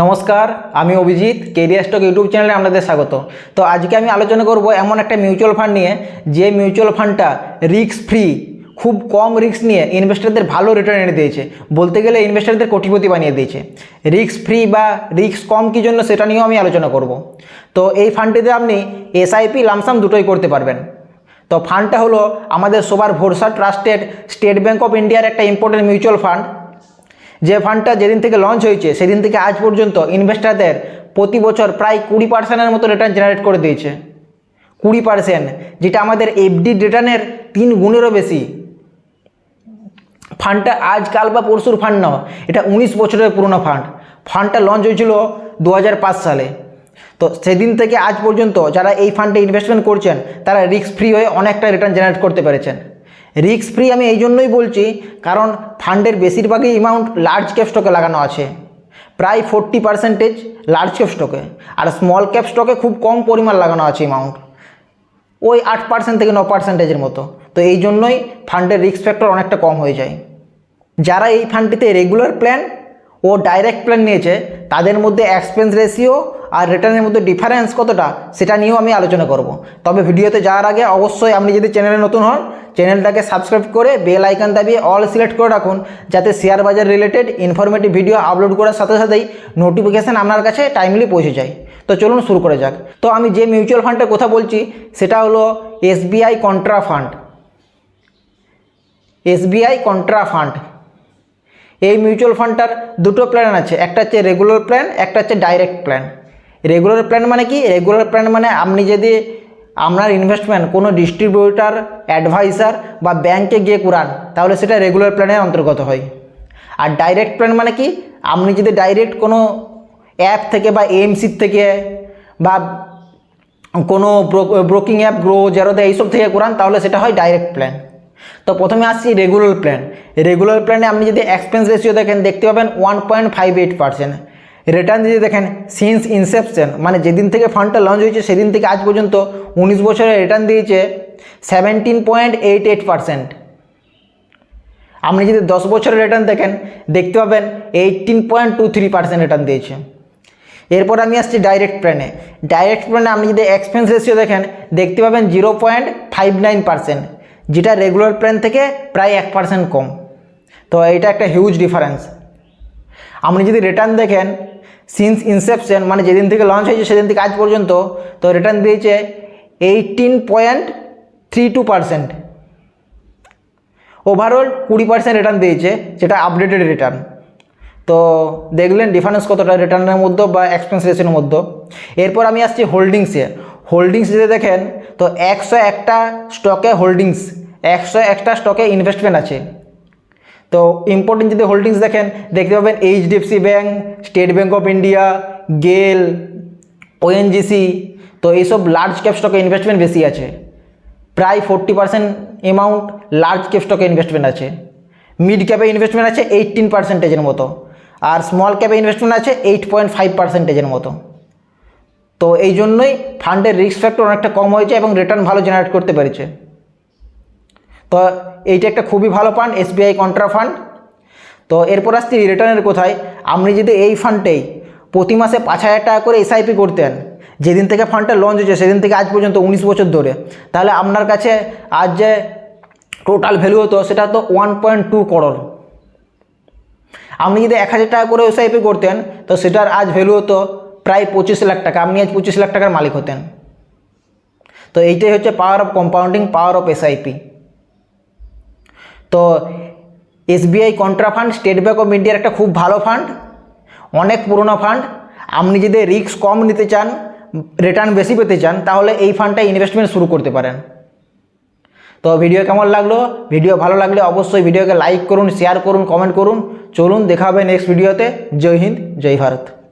নমস্কার, আমি Abhijit, career stock YouTube চ্যানেলে আপনাদের স্বাগত। তো আজকে আমি আলোচনা করব এমন একটা মিউচুয়াল ফান্ড নিয়ে, যে মিউচুয়াল ফান্ডটা রিস্ক ফ্রি, খুব কম রিস্ক নিয়ে ইনভেস্টারদের ভালো রিটার্ন এনে দিয়েছে। বলতে গেলে ইনভেস্টারদের কোটিপতি বানিয়ে দিয়েছে। রিস্ক ফ্রি বা রিস্ক কম কী জন্য সেটা নিয়েও আমি আলোচনা করব। তো এই ফান্ডটিতে আপনি এসআইপি লামসাম দুটোই করতে পারবেন। তো ফান্ডটা হলো আমাদের সবার ভরসা ট্রাস্টেড স্টেট ব্যাঙ্ক অফ ইন্ডিয়ার একটা ইম্পর্টেন্ট মিউচুয়াল ফান্ড। যে ফান্ডটা যেদিন থেকে লঞ্চ হয়েছে, সেদিন থেকে আজ পর্যন্ত ইনভেস্টারদের প্রতি বছর প্রায় কুড়ি পার্সেন্টের মতো রিটার্ন জেনারেট করে দিয়েছে। কুড়ি পার্সেন্ট যেটা আমাদের এফডি রিটার্নের তিন গুণেরও বেশি। ফান্ডটা আজকাল বা পরশুর ফান্ড নয়, এটা উনিশ বছরের পুরনো ফান্ড ফান্ডটা লঞ্চ হয়েছিল দু হাজার পাঁচ সালে। তো সেদিন থেকে আজ পর্যন্ত যারা এই ফান্ডে ইনভেস্টমেন্ট করছেন, তারা রিস্ক ফ্রি হয়ে অনেকটা রিটার্ন জেনারেট করতে পেরেছেন। রিস্ক ফ্রি আমি এই জন্যই বলছি, কারণ ফান্ডের বেশিরভাগই অ্যামাউন্ট লার্জ ক্যাপ স্টকে লাগানো আছে। প্রায় ফোরটি পার্সেন্টেজ লার্জ ক্যাপ স্টকে আর স্মল ক্যাপ স্টকে খুব কম পরিমাণ লাগানো আছে অ্যামাউন্ট ওই আট পার্সেন্ট থেকে ন পার্সেন্টেজের মতো। তো এই জন্যই ফান্ডের রিস্ক ফ্যাক্টর অনেকটা কম হয়ে যায়। যারা এই ফান্ডটিতে রেগুলার প্ল্যান ও ডাইরেক্ট প্ল্যান নিয়েছে, তাদের মধ্যে এক্সপেন্স রেশিও আর রিটার্নের মধ্যে ডিফারেন্স কতটা, সেটা নিয়েও আমি আলোচনা করব। তবে ভিডিওতে যাওয়ার আগে অবশ্যই আপনি যদি চ্যানেলে নতুন হন চ্যানেলটাকে সাবস্ক্রাইব করে বেল আইকন দাবিয়ে অল সিলেক্ট করে রাখুন, যাতে শেয়ার বাজার রিলেটেড ইনফরমেটিভ ভিডিও আপলোড করার সাথে সাথেই নোটিফিকেশান আপনার কাছে টাইমলি পৌঁছে যায়। তো চলুন শুরু করে যাক। তো আমি যে মিউচুয়াল ফান্ডের কথা বলছি, সেটা হলো SBI contra fund SBI contra fund এই মিউচুয়াল ফান্ডটার দুটো প্ল্যান আছে, একটা হচ্ছে রেগুলার প্ল্যান একটা হচ্ছে ডাইরেক্ট প্ল্যান রেগুলার প্ল্যান মানে কি? রেগুলার প্ল্যান মানে আপনি যদি আপনার ইনভেস্টমেন্ট কোনো ডিস্ট্রিবিউটার অ্যাডভাইসার বা ব্যাংকে গিয়ে করান তাহলে সেটা রেগুলার প্ল্যানের অন্তর্গত হয়। আর ডাইরেক্ট প্ল্যান মানে কি? আপনি যদি ডাইরেক্ট কোনো অ্যাপ থেকে বা এএমসির থেকে বা কোনো ব্রোকিং অ্যাপ গ্রো জেরোতে এইসব থেকে করান তাহলে সেটা হয় ডাইরেক্ট প্ল্যান তো প্রথমে আসছি রেগুলার প্ল্যান রেগুলার প্ল্যানে আপনি যদি এক্সপেন্স রেশিও দেখেন, দেখতে পাবেন one point five eight percent return যদি দেখেন সিন্স ইনসেপশন মানে যেদিন থেকে ফান্ডটা লঞ্চ হয়েছে, সেদিন থেকে আজ পর্যন্ত উনিশ বছরের রিটার্ন দিয়েছে seventeen point eight eight percent আপনি যদি দশ বছরের রিটার্ন দেখেন, দেখতে পাবেন eighteen point two three percent return দিয়েছে। এরপর আমি আসছি ডাইরেক্ট প্ল্যানে ডাইরেক্ট প্ল্যানে আপনি যদি এক্সপেন্স রেশিও দেখেন, দেখতে পাবেন zero point five nine percent যেটা রেগুলার প্ল্যান থেকে প্রায় এক পার্সেন্ট কম। তো এটা একটা হিউজ ডিফারেন্স আপনি যদি রিটার্ন দেখেন সিন্স ইনসেপশন মানে যেদিন থেকে লঞ্চ হয়েছে, সেদিন থেকে আজ পর্যন্ত, তো রিটার্ন দিয়েছে eighteen point three two percent overall কুড়ি পার্সেন্ট রিটার্ন দিয়েছে যেটা আপডেটেড রিটার্ন তো দেখলেন ডিফারেন্স কতটা রিটার্নের মধ্যে বা এক্সপেন্স রেশিওর মধ্যে। এরপর আমি আসছি হোল্ডিংসে হোল্ডিংস যদি দেখেন, তো একশো একটা স্টকে হোল্ডিংস একশো একটা স্টকে ইনভেস্টমেন্ট আছে। তো ইম্পর্টেন্ট যদি হোল্ডিংস দেখেন, দেখতে পাবেন HDFC bank State Bank of India GAIL ONGC তো এইসব লার্জ ক্যাপ স্টকে ইনভেস্টমেন্ট বেশি আছে। প্রায় forty percent amount large cap স্টকে ইনভেস্টমেন্ট আছে। মিড ক্যাপে ইনভেস্টমেন্ট আছে এইটিন পার্সেন্টেজের মতো। আর স্মল ক্যাপে ইনভেস্টমেন্ট আছে এইট পয়েন্ট ফাইভ পার্সেন্টেজের মতো। তো এই জন্যই ফান্ডের রিস্ক ফ্যাক্টর অনেকটা কম হয়েছে এবং রিটার্ন ভালো জেনারেট করতে পেরেছে। তো এইটা একটা খুবই ভালো ফান্ড এসবিআই কন্ট্রা ফান্ড তো এরপর আসছি রিটার্নের কোথায়? আপনি যদি এই ফান্ডেই প্রতি মাসে পাঁচ হাজার টাকা করে এসআইপি করতেন, যেদিন থেকে ফান্ডটা লঞ্চ হয়েছে, সেদিন থেকে আজ পর্যন্ত উনিশ বছর ধরে, তাহলে আপনার কাছে আজ যে টোটাল ভ্যালু হতো, সেটা তো ওয়ান পয়েন্ট টু করোড় আপনি যদি এক হাজার টাকা করে এসআইপি করতেন, তো সেটার আজ ভ্যালু হতো প্রায় পঁচিশ লাখ টাকা, আপনি আজ পঁচিশ লাখ টাকার মালিক হতেন। তো এইটাই হচ্ছে power of compounding power of SIP তো SBI contra fund state bank of ইন্ডিয়ার একটা খুব ভালো ফান্ড অনেক পুরনো ফান্ড আপনি যদি রিস্ক কম নিতে চান রিটার্ন বেশি পেতে চান, তাহলে এই ফান্ডটা ইনভেস্টমেন্ট শুরু করতে পারেন। তো ভিডিও কেমন লাগল? ভিডিও ভালো লাগলে অবশ্যই ভিডিওকে লাইক করুন শেয়ার করুন কমেন্ট করুন। চলুন, দেখা হবে নেক্সট ভিডিওতে জয় হিন্দ, জয় ভারত।